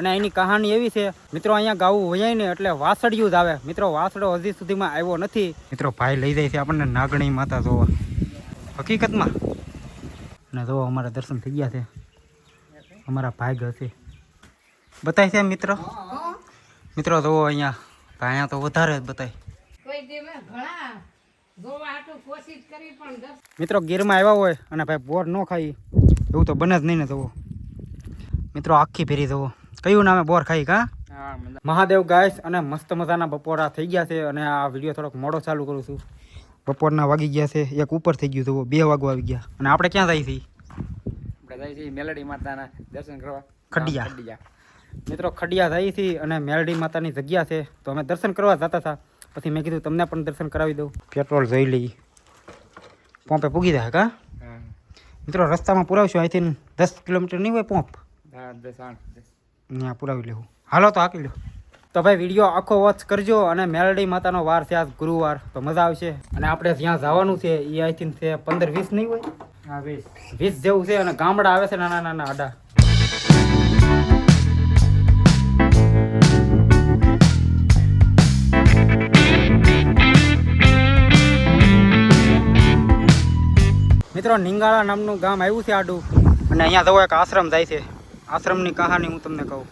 અને એની કહાની એવી છે મિત્રો અહીંયા ગાવું વયાય ને એટલે વાસળિયું જ આવે. મિત્રો વાસળો હજી સુધીમાં આવ્યો નથી. મિત્રો ભાઈ લઈ જાય છે આપણને નાગણી માતા જોવા. હકીકતમાં. અને જો અમારા દર્શન થઈ ગયા છે. અમારા ભાઈ હશે. બતાય છે મિત્રો? મિત્રો જોવો અહીંયા ભાઈ અહીંયા તો વધારે જ બતાય. કોઈ દેવે ઘણા જોવા હાટુ કોશિશ કરી પણ દસ મિત્રો ગીરમાં આવ્યા હોય અને ભાઈ બોર ન ખાઈ. એવું તો બને જ નહીં ને જુઓ મિત્રો આખી ફેરી જુઓ કયું નામે બોર ખાઈ કા? મહાદેવ ગાયસ અને મસ્ત મજાના બપોરા થઈ ગયા છે અને આ વીડિયો થોડોક મોડો ચાલુ કરું છું. બપોરના વાગી ગયા છે એક ઉપર થઈ ગયું જુઓ બે વાગવા આવી ગયા. અને આપણે ક્યાં જઈએ છીએ? આપણે જાય છે મેલડી માતાના દર્શન કરવા. ખડિયા. ખડિયા. મિત્રો ખડિયા જાય છે અને મેલડી માતાની જગ્યા છે તો અમે દર્શન કરવા જતા હતા. પછી મેં કીધું તમને પણ દર્શન કરાવી દઉં. પેટ્રોલ જોઈ લઈ. પંપે પૂગી જાય કા? મિત્રો રસ્તામાં પુરાવશું અહીંથી દસ કિલોમીટર નહીં હોય પંપ? હા દસ આઠ ત્યાં પુરાવી લેવું. હાલો તો હાકી લો તો ભાઈ વીડિયો આખો વોચ કરજો અને મેલડી માતાનો વાર છે આજ ગુરુવાર. તો મજા આવશે. અને આપણે જ્યાં જવાનું છે એ આઈ થિંક છે પંદર વીસ નહીં હોય? હા વીસ. વીસ જેવું છે અને ગામડા આવે છે નાના નાના આડા. મિત્રો નિંગાળા નામનું ગામ આવ્યું છે આડું. અને અહીંયા જવો એક આશ્રમ જાય છે. આશ્રમની કહાની હું તમને કહું.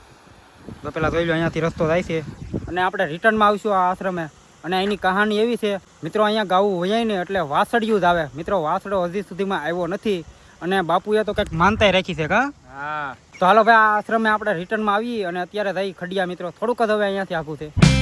તો પેલા જોઈ લો અહીંયાથી રસ્તો જાય છે. અને આપણે રિટર્નમાં આવીશું આ આશ્રમે. અને એની કહાની એવી છે મિત્રો અહીંયા ગાવું વયાય ને એટલે વાસળિયું જ આવે. મિત્રો વાસળો હજી સુધીમાં આવ્યો નથી. અને બાપુએ તો કંઈક માનતાય રાખી છે કા? હા. તો હાલો ભાઈ આ આશ્રમે આપણે રિટર્નમાં આવીએ અને અત્યારે થઈ ખડિયા મિત્રો થોડુંક જ હવે અહીંયાથી આખું છે.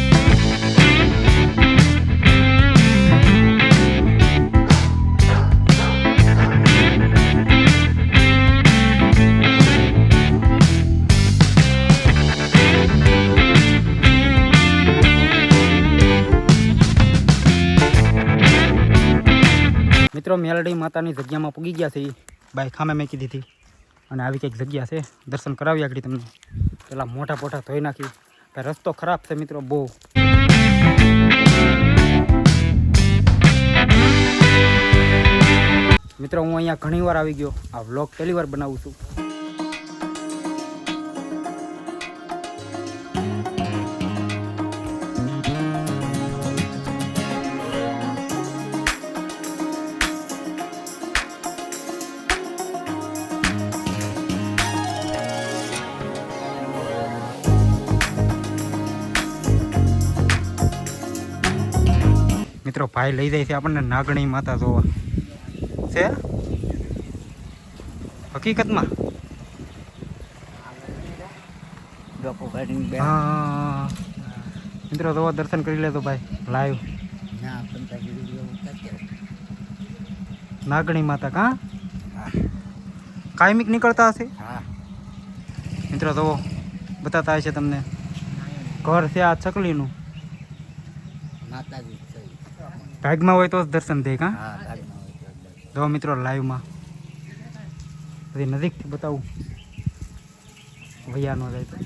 મિત્રો, મેલડી માતાની જગ્યામાં પૂગી ગયા છે. ઈ. ખામે ખામે મેકી દીધી. અને આવી કંઈક જગ્યા છે. દર્શન કરાવી આગળ તમને. પેલા મોટા પોટા ધોઈ નાખી. રસ્તો ખરાબ છે મિત્રો, બહુ. મિત્રો, હું અહીંયા ઘણી વાર આવી ગયો. આ વ્લોગ પહેલી વાર બનાવું છું. મિત્રો ભાઈ લઈ જાય છે આપણને નાગણી માતા જોવા. છે? હકીકતમાં? મિત્રો જોવા દર્શન કરી લેતો ભાઈ લાઈવ. નાગણી માતા કા? કાયમિક નીકળતા હશે? હા. મિત્રો જોવો બતાતા હશે તમને. ઘર છે આ ચકલીનું માતાજી. ભાગમાં હોય તો જ દર્શન થાય કા? હા ભાગમાં હોય તો દર્શન. જો મિત્રો લાઈવમાં બધી નજીકથી બતાવું. વૈયા નો જાય તો.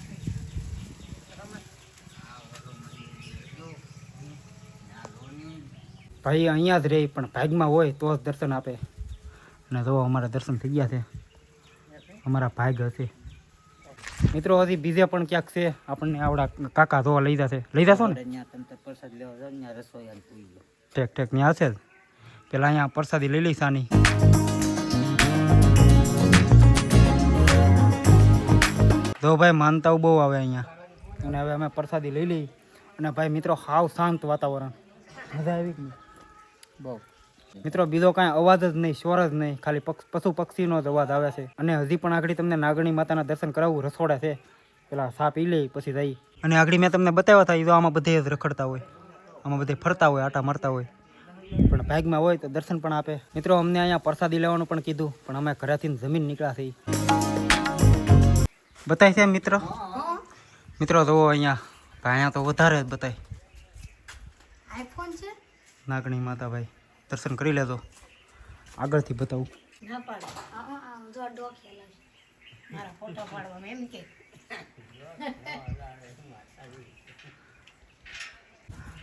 ભાઈ અહીંયા જ રહે પણ ભાગમાં હોય તો જ દર્શન આપે. અને જો અમારા દર્શન થઈ ગયા છે. અમારા ભાગ હશે. મિત્રો હજી બીજે પણ ક્યાંક છે? આપણને આવડા કાકા જોવા લઈ જશે. લઈ જશો ને? તો લો ઠેક ઠેક ત્યાં છે પેલા અહીંયા પ્રસાદી લઈ લઈ સાની જો ભાઈ માનતાઓ બહુ આવે અહીંયા અને હવે અમે પ્રસાદી લઈ લઈ અને ભાઈ મિત્રો હાવ શાંત વાતાવરણ મજા આવી બહુ મિત્રો બીજો કાંઈ અવાજ જ નહીં સ્વર જ નહીં ખાલી પક્ષ પશુ પક્ષીનો જ અવાજ આવે છે અને હજી પણ આગળ તમને નાગણી માતાના દર્શન કરાવવું રસોડા છે પેલા સાપ પી લઈ પછી જઈ અને આગળ મેં તમને બતાવ્યા હતા એ તો આમાં બધે જ રખડતા હોય આમાં બધે ફરતા હોય આટા મારતા હોય. પણ ભાગમાં હોય તો દર્શન પણ આપે. મિત્રો અમને અહીંયા પ્રસાદી લેવાનું પણ કીધું પણ અમે ઘરેથી જમીન નીકળ્યા થઈ બતાય છે મિત્ર? મિત્રો જુઓ અહીંયા અહીંયા તો વધારે જ બતાય. આઈફોન છે? નાગણી માતા ભાઈ દર્શન કરી લેજો. આગળથી બતાવું. મારા ફોટો પાડવામાં એમ કે.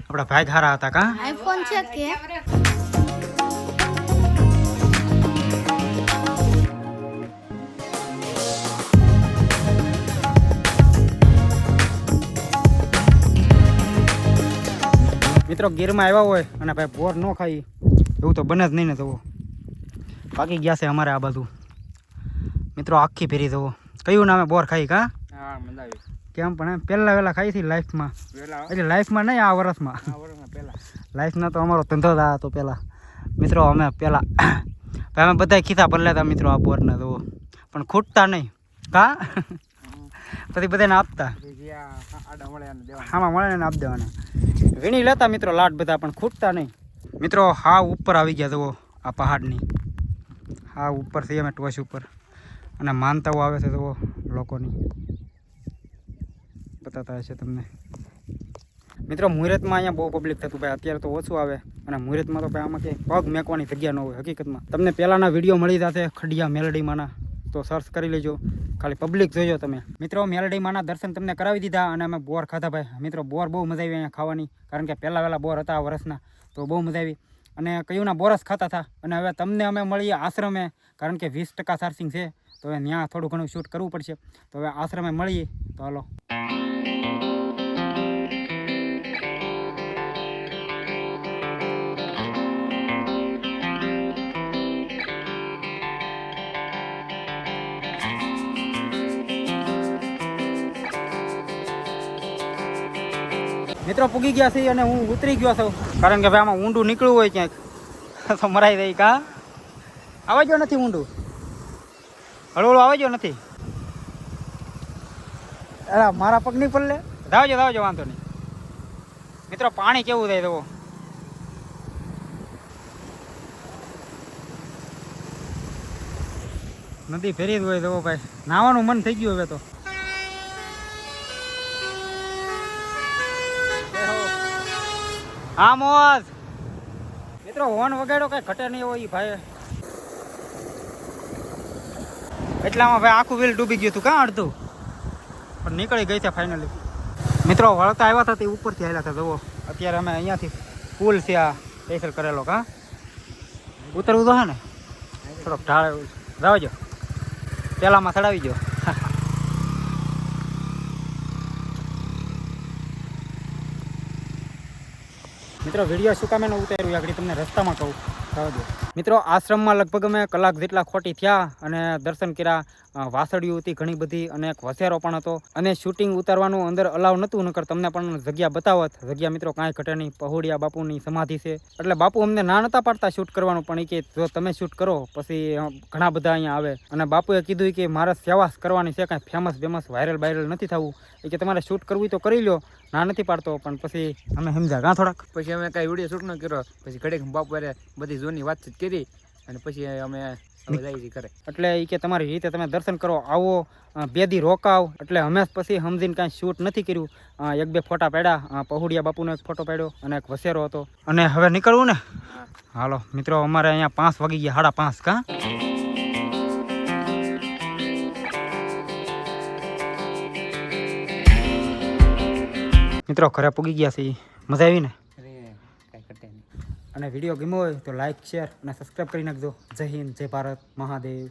આપણા ભાઈ ધારા હતા કા? આઈફોન છે કે? મિત્રો ગીરમાં આવ્યા હોય અને ભાઈ બોર ન ખાઈ એવું તો બને જ નહીં ને થવું પાકી ગયા છે અમારે આ બધું મિત્રો આખી ફેરી થવું કયું નામે બોર ખાઈ કા? હા કેમ પણ એમ પહેલાં વહેલા ખાઈ હતી લાઈફમાં. એટલે લાઈફમાં નહીં આ વર્ષમાં લાઈફના તો અમારો ધંધો જ હતો પહેલાં. મિત્રો અમે પહેલાં અમે બધા ખીસા ભરી લેતા મિત્રો આ બોરના તો પણ ખૂટતા નહીં. કા? પછી બધાને આપતા. હા આમાં મળે ને આપી દેવાના. વીણી લેતા મિત્રો લાટ બધા પણ ખૂટતા નહીં. મિત્રો હા ઉપર આવી ગયા જુઓ આ પહાડની. હા ઉપરથી અમે ટોચ ઉપર. અને માનતાઓ આવે છે જુઓ લોકોની. બતાતા હશે તમને. મિત્રો, મુહૂર્તમાં અહીંયા બહુ પબ્લિક થતું ભાઈ. અત્યારે તો ઓછું આવે. અને મુહૂર્તમાં તો ભાઈ આમાં કે પગ મેકવાની જગ્યા ન હોય, હકીકતમાં. તમને પહેલાંના વીડિયો મળી જશે ખડિયા મેલડીમાંના. તો સર્ચ કરી લેજો. ખાલી પબ્લિક જોજો તમે. મિત્રો, મેલડીમાંના દર્શન તમને કરાવી દીધા અને અમે બોર ખાધા ભાઈ. મિત્રો, બોર બહુ મજા આવી અહીંયા ખાવાની. કારણ કે પહેલાં વહેલા બોર હતા વર્ષના. તો બહુ મજા આવી. અને કયુંના બોરસ ખાતા હતા. અને હવે તમને અમે મળીએ આશ્રમે. કારણ કે વીસ ટકા ચાર્જિંગ છે. તો હવે ત્યાં થોડું ઘણું શૂટ કરવું પડશે. તો હવે આશ્રમે મળીએ. તો હાલો. મિત્રો, પૂગી ગયા છે અને હું ઉતરી ગયો છું. કારણ કે ભાઈ આમાં ઊંડું નીકળવું હોય ક્યાંક. તો મરાઈ જાય કા? આવજો નથી ઊંડું. હળવળું આવજો નથી? અરે, મારા પગ નહીં પલ્લે ધાવજો ધાવજો, વાંધો નહીં. મિત્રો, પાણી કેવું થાય તો નદી ફેરી જ હોય તો ભાઈ. નાવાનું મન થઈ ગયું હવે તો. હા, મોજ. મિત્રો, હોર્ન વગાડ્યો કઈ ઘટે નહીં હોય ભાઈ એટલામાં ભાઈ આખું વ્હીલ ડૂબી ગયું હતું કાં અડધું? પણ નીકળી ગઈ છે ફાઇનલી મિત્રો, વળતા આવ્યા હતા તે ઉપરથી આવ્યા હતા, જુઓ. અત્યારે અમે અહીંયાથી પુલ છે આ સ્પેશિયલ કરેલો કા ઉતરવું તો હે ને? થોડોક ઢાળ જાવજો પેલામાં ચડાવી જો મિત્રો વીડિયો શું કામ એનું ઉતાર્યું? આગળ તમને રસ્તામાં કહું. મિત્રો, આશ્રમમાં લગભગ અમે કલાક જેટલા ખોટી થયા અને દર્શન કર્યા. વાસળીઓ હતી ઘણી બધી અને એક વસેરો પણ હતો. અને શૂટિંગ ઉતારવાનું અંદર અલાવ નહોતું, નકર તમને પણ જગ્યા બતાવત. જગ્યા મિત્રો, કાંઈ ઘટે નહીં. પહોડિયા બાપુની સમાધિ છે. એટલે બાપુ અમને ના નતા પાડતા શૂટ કરવાનું, પણ એ કે જો તમે શૂટ કરો, પછી ઘણા બધા અહીંયા આવે. અને બાપુએ કીધું કે મારે સેવા કરવાની છે, કાંઈ ફેમસ ફેમસ વાયરલ વાયરલ નથી થવું. એ કે તમારે શૂટ કરવું તો કરી લો ના નથી પાડતો પણ પછી અમે સમજ્યા ગા થોડાક. પછી અમે કાંઈ વીડિયો શૂટ ન કર્યો પછી ઘડીક બાપરે બધી જૂની વાતચીત કરી અને પછી અમે ઘરે. એટલે એ કે તમારી રીતે તમે દર્શન કરો આવો બેદી રોકાવ. એટલે અમે પછી સમજીને કાંઈ શૂટ નથી કર્યું. એક બે ફોટા પાડ્યા પહુડિયા બાપુનો એક ફોટો પાડ્યો અને એક વસેરો હતો. અને હવે નીકળવું ને? હાલો મિત્રો અમારે અહીંયા પાંચ વાગી ગયા સાડા પાંચ કાં? મિત્રો, ઘરે પૂગી ગયા છે. મજા આવી ને? અને વીડિયો ગમ્યો હોય તો લાઈક શેર અને સબસ્ક્રાઈબ કરી નાખજો. જય હિન્દ, જય ભારત, મહાદેવ.